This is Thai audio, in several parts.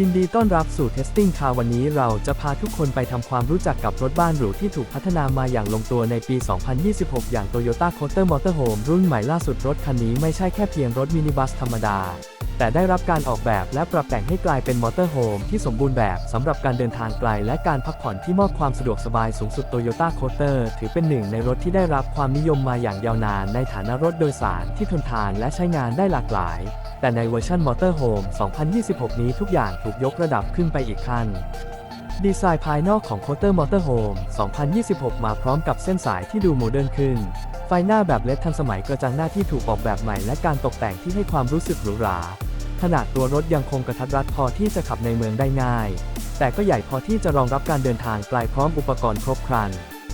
ยินดีต้อนรับสู่ Testing Car วันนี้เราจะพาทุกคนไปทำความรู้จักกับรถบ้านหรูที่ถูกพัฒนามาอย่างลงตัวในปี 2026 อย่าง Toyota Coaster Motorhome รุ่นใหม่ล่าสุดรถคันนี้ไม่ใช่แค่เพียงรถมินิบัสธรรมดา แต่ได้รับการออกแบบและปรับแต่งให้กลายเป็นมอเตอร์โฮมที่สมบูรณ์แบบสำหรับการเดินทางไกลและการพักผ่อนที่มอบความสะดวกสบายสูงสุด Toyota Coaster ถือเป็นหนึ่งในรถที่ได้รับความนิยมมาอย่างยาวนานในฐานะรถโดยสารที่ทนทานและใช้งานได้หลากหลาย แต่ในเวอร์ชัน Motorhome 2026 นี้ทุกอย่างถูกยกระดับขึ้นไปอีกขั้นดีไซน์ภายนอกของ Coaster Motorhome 2026 มาพร้อมกับเส้นสายที่ดูโมเดิร์นขึ้น ไฟหน้าแบบเลดทันสมัยกระจังหน้าที่ถูกออกแบบใหม่และการตกแต่งที่ให้ความรู้สึกหรูหรา ขนาดตัวรถยังคงกระทัดรัดพอที่จะขับในเมืองได้ง่าย แต่ก็ใหญ่พอที่จะรองรับการเดินทางไกลพร้อมอุปกรณ์ครบครัน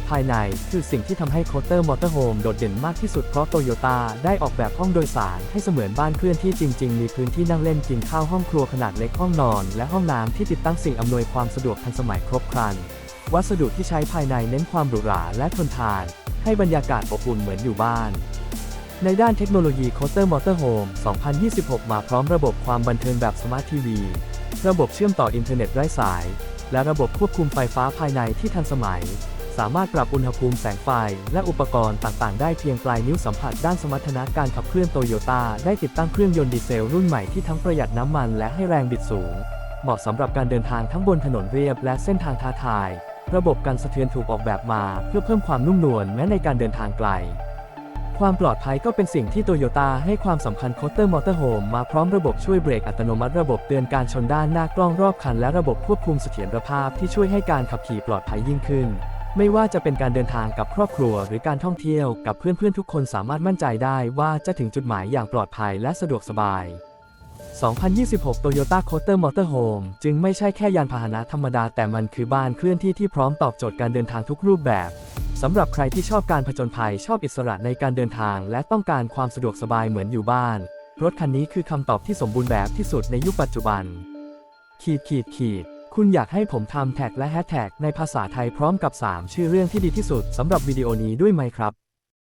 ภายในคือสิ่งที่ทำให้โคเตอร์มอเตอร์โฮมโดดเด่นมากที่สุดเพราะโตโยต้าได้ออกแบบห้องโดยสารให้เสมือนบ้านเคลื่อนที่จริง ๆ มีพื้นที่นั่งเล่นกินข้าวห้องครัวขนาดเล็กห้องนอน และห้องน้ำที่ติดตั้งสิ่งอำนวยความสะดวกทันสมัยครบครัน วัสดุที่ใช้ภายในเน้นความหรูหราและทนทาน ให้บรรยากาศอบอุ่นเหมือนอยู่บ้าน ในด้านเทคโนโลยี Coaster Motorhome 2026 มาพร้อมระบบความบันเทิงแบบสมาร์ททีวี ระบบเชื่อมต่ออินเทอร์เน็ตไร้สาย และระบบควบคุมไฟฟ้าภายในที่ทันสมัย สามารถปรับอุณหภูมิแสงไฟ และอุปกรณ์ต่างๆ ได้เพียงปลายนิ้วสัมผัสด้านสมรรถนะการขับเคลื่อนโตโยต้าได้ติดตั้งเครื่องยนต์ดีเซลรุ่นใหม่ที่ทั้งประหยัดน้ำมันและให้แรงบิดสูง เหมาะสำหรับการเดินทางทั้งบนถนนเรียบและเส้นทางท้าทาย ระบบกันสะเทือนถูกออกแบบมา เพื่อเพิ่มความนุ่มนวลแม้ในการเดินทางไกล ความปลอดภัยก็เป็นสิ่งที่โตโยต้าให้ความสำคัญโคเตอร์มอเตอร์โฮมมาพร้อมระบบช่วยเบรกอัตโนมัติระบบเตือนการชนด้านหน้ากล้องรอบคันและระบบควบคุมเสถียรภาพที่ช่วยให้การขับขี่ปลอดภัยยิ่งขึ้น ไม่ว่าจะเป็นการเดินทางกับครอบครัว หรือการท่องเที่ยวกับเพื่อนๆทุกคนสามารถมั่นใจได้ว่าจะถึงจุดหมายอย่างปลอดภัยและสะดวกสบาย 2026 Toyota Coaster Motorhome จึงไม่ใช่แค่ยานพาหนะธรรมดาแต่มันคือบ้านเคลื่อนที่ที่พร้อมตอบโจทย์การเดินทางทุกรูปแบบ สำหรับใครที่ชอบการผจญภัยชอบอิสระในการเดินทาง และต้องการความสะดวกสบายเหมือนอยู่บ้าน รถคันนี้คือคำตอบที่สมบูรณ์แบบที่สุดในยุคปัจจุบัน ขีดขีดขีด คุณอยากให้ผมทำแท็กและแฮชแท็กในภาษาไทยพร้อมกับ 3 ชื่อเรื่องที่ดีที่สุดสำหรับวิดีโอนี้ด้วยไหมครับ